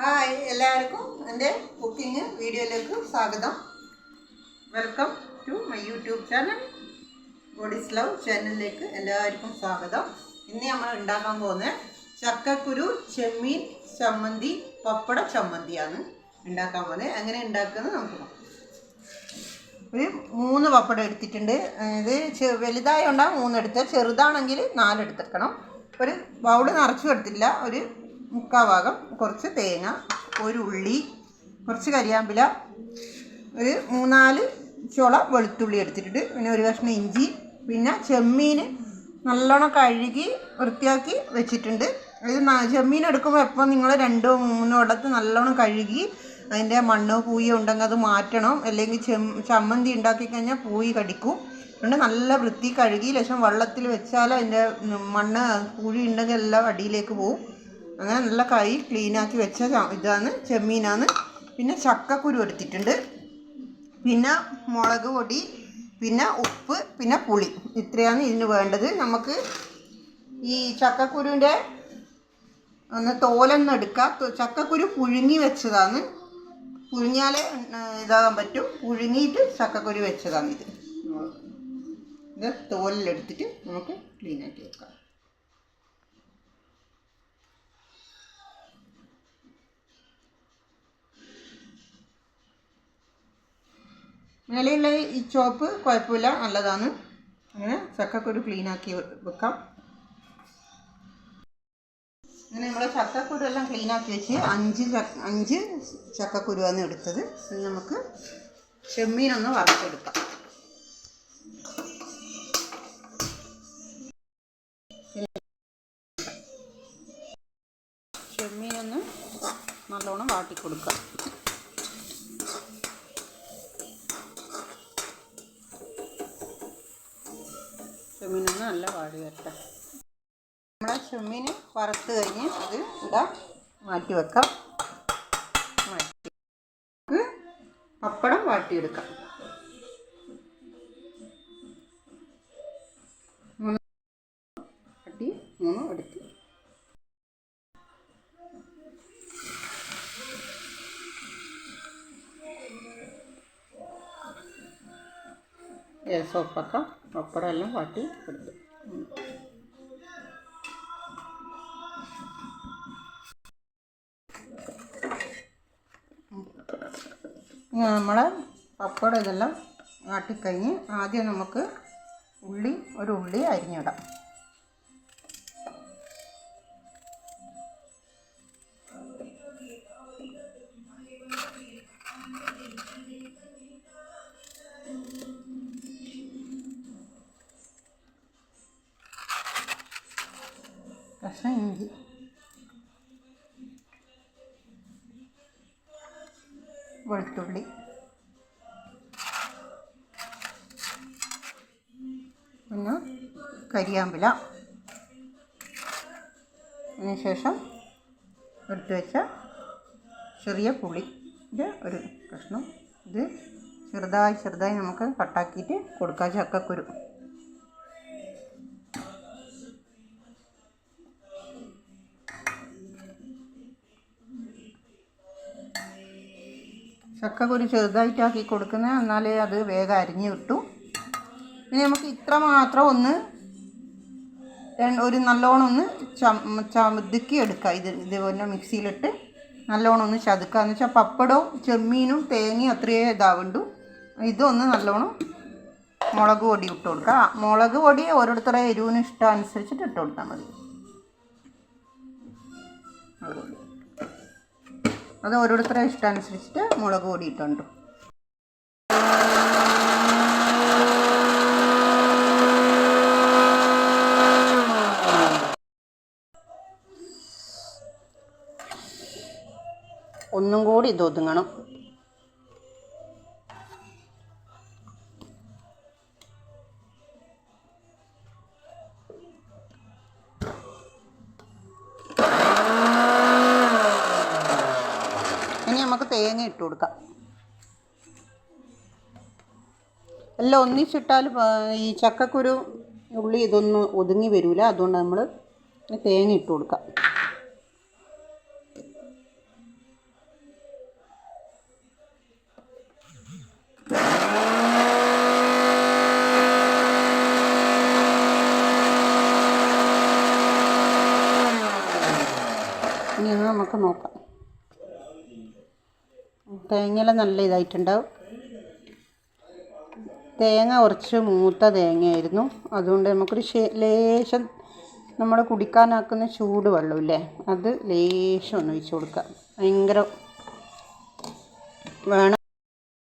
Hi എല്ലാവർക്കും എന്റെ cooking വീഡിയോയിലേക്ക് സ്വാഗതം. Welcome to my YouTube channel bodies love ചാനലിലേക്ക് എല്ലാവർക്കും സ്വാഗതം. ഇന്ന് നമ്മൾ ഉണ്ടാക്കാൻ പോകുന്ന ചക്കക്കുരു ചെമ്മീൻ ചമ്മന്തി പപ്പട ചമ്മന്തിയാണ് ഉണ്ടാക്കാൻ പോകുന്നത്. എങ്ങനെ ഉണ്ടാക്കുന്നത് നമുക്ക് ഒരു മൂന്ന് പപ്പടം എടുത്തിട്ടുണ്ട്. ഇത് ചെ- മൂന്ന് മൂന്നെടുത്ത് ചെറുതാണെങ്കിൽ നാലെടുത്തെടുക്കണം ഒരു ബൗൾ നിറച്ചു എടുത്തില്ല ഒരു മുക്കാ ഭാഗം കുറച്ച് തേങ്ങ ഒരു ഉള്ളി കുറച്ച് കരിയാമ്പില ഒരു മൂന്നാൽ ചുള വെളുത്തുള്ളി എടുത്തിട്ടുണ്ട് പിന്നെ ഒരു കഷ്ണം ഇഞ്ചി പിന്നെ ചെമ്മീൻ നല്ലോണം കഴുകി വൃത്തിയാക്കി വെച്ചിട്ടുണ്ട്. ഇത് ചെമ്മീൻ എടുക്കുമ്പോൾ എപ്പോൾ നിങ്ങൾ രണ്ടോ മൂന്നോ ഇടത്ത് നല്ലോണം കഴുകി അതിന്റെ മണ്ണോ പൂയോ ഉണ്ടെങ്കിൽ അത് മാറ്റണം. അല്ലെങ്കിൽ ചെം ചമ്മന്തി ഉണ്ടാക്കി കഴിഞ്ഞാൽ പൂയി കടിക്കും. അതുകൊണ്ട് നല്ല വൃത്തി കഴുകി ലക്ഷം വെള്ളത്തിൽ വെച്ചാൽ അതിന്റെ മണ്ണ് പൂഴി ഉണ്ടെങ്കിൽ എല്ലാം അടിയിലേക്ക് പോകും അങ്ങനെ നല്ല കൈ ക്ലീനാക്കി വെച്ച ഇതാണ് ചെമ്മീനാണ്. പിന്നെ ചക്കക്കുരു എടുത്തിട്ടുണ്ട്. പിന്നെ മുളക് പൊടി പിന്നെ ഉപ്പ് പിന്നെ പുളി. ഇത്രയാണ് ഇതിന് വേണ്ടത്. നമുക്ക് ഈ ചക്കക്കുരുവിന്റെ ഒന്ന് തോലൊന്നും എടുക്കുക ചക്കക്കുരു പുഴുങ്ങി വെച്ചതാണ്. പുഴുങ്ങിയാലേ ഇതാകാൻ പറ്റും. പുഴുങ്ങിയിട്ട് ചക്കക്കുരു വെച്ചതാണ് ഇത്. ഇത് തോലിലെടുത്തിട്ട് നമുക്ക് ക്ലീനാക്കി വെക്കാം. മേലെയുള്ള ഈ ചോപ്പ് കുഴപ്പമില്ല നല്ലതാണ്. അങ്ങനെ ചക്കക്കുരു ക്ലീനാക്കി വെക്കാം. അങ്ങനെ നമ്മൾ ചക്കക്കുരു എല്ലാം ക്ലീനാക്കി വെച്ച് അഞ്ച് അഞ്ച് ചക്കക്കുരുവാണ് എടുത്തത്. നമുക്ക് ചെമ്മീനൊന്ന് വറുത്തെടുക്കാം. ചെമ്മീനൊന്ന് നല്ലോണം വാട്ടി കൊടുക്കാം ചെമ്മീനൊന്ന് നല്ല വാടി വരട്ടെ നമ്മുടെ ചെമ്മീൻ വറുത്ത് കഴിഞ്ഞ് അത് ഇടാം മാറ്റി വെക്കാം. മാറ്റി. പപ്പടം വാട്ടിയെടുക്കാം. മൂന്ന് വാട്ടി മൂന്ന് എടുത്ത്. ഓഫാക്കാം. പപ്പടം എല്ലാം വാട്ടി എടുത്തു. നമ്മൾ പപ്പടം ഇതെല്ലാം ആട്ടിക്കഴിഞ്ഞ് ആദ്യം നമുക്ക് ഉള്ളി ഒരു ഉള്ളി അരിഞ്ഞിടാം. ഇഞ്ചി വെളുത്തുള്ളി. പിന്നെ കരിയാമ്പില. അതിനുശേഷം എടുത്തു വെച്ച ചെറിയ പുളി. ഇത് ഒരു കഷ്ണം. ഇത് ചെറുതായി ചെറുതായി നമുക്ക് കട്ടാക്കിയിട്ട് കൊടുക്കാം. ചക്കക്കുരു. ചക്കക്കുരു ചെറുതായിട്ടാക്കി കൊടുക്കുന്നത്. എന്നാലേ അത് വേഗം അരിഞ്ഞ് കിട്ടും. ഇനി നമുക്ക് ഇത്ര മാത്രം ഒന്ന് ഒരു നല്ലോണം ഒന്ന് ചതുക്കി എടുക്കുക ഇത് ഇതുപോലെ മിക്സിയിലിട്ട് നല്ലോണം ഒന്ന് ചതുക്കുക. എന്ന് വെച്ചാൽ പപ്പടവും ചെമ്മീനും തേങ്ങയും അത്രയേ ഇതാവുണ്ടു ഇതൊന്ന് നല്ലോണം മുളക് പൊടി ഇട്ട് കൊടുക്കുക. മുളക് പൊടി ഓരോരുത്തരുടെ എരിവിന് ഇഷ്ടം അനുസരിച്ചിട്ട് ഇട്ട് കൊടുത്താൽ മതി. പൊടി അത് ഓരോരുത്തരുടെ ഇഷ്ടമനുസരിച്ചിട്ട് മുളക് പൊടി ഇട്ടുണ്ട് ഒന്നും കൂടി ഇത് ഒതുങ്ങണം. തേങ്ങ ഇട്ട് കൊടുക്കാം. എല്ലാം ഒന്നിച്ചിട്ടാൽ ഈ ചക്കക്കുരു ഉള്ളി ഇതൊന്നും ഒതുങ്ങി വരില്ല അതുകൊണ്ട് നമ്മൾ തേങ്ങ ഇട്ട് കൊടുക്കാം. ഇനി നമുക്ക് നോക്കാം. തേങ്ങയെല്ലാം നല്ല ഇതായിട്ടുണ്ടാവും. തേങ്ങ കുറച്ച് മൂത്ത തേങ്ങയായിരുന്നു. അതുകൊണ്ട് നമുക്കൊരു ലേശം നമ്മൾ കുടിക്കാനാക്കുന്ന ചൂട് വെള്ളമില്ലേ അത് ലേശം ഒന്ന് ഒഴിച്ച് കൊടുക്കാം ഭയങ്കര വേണം.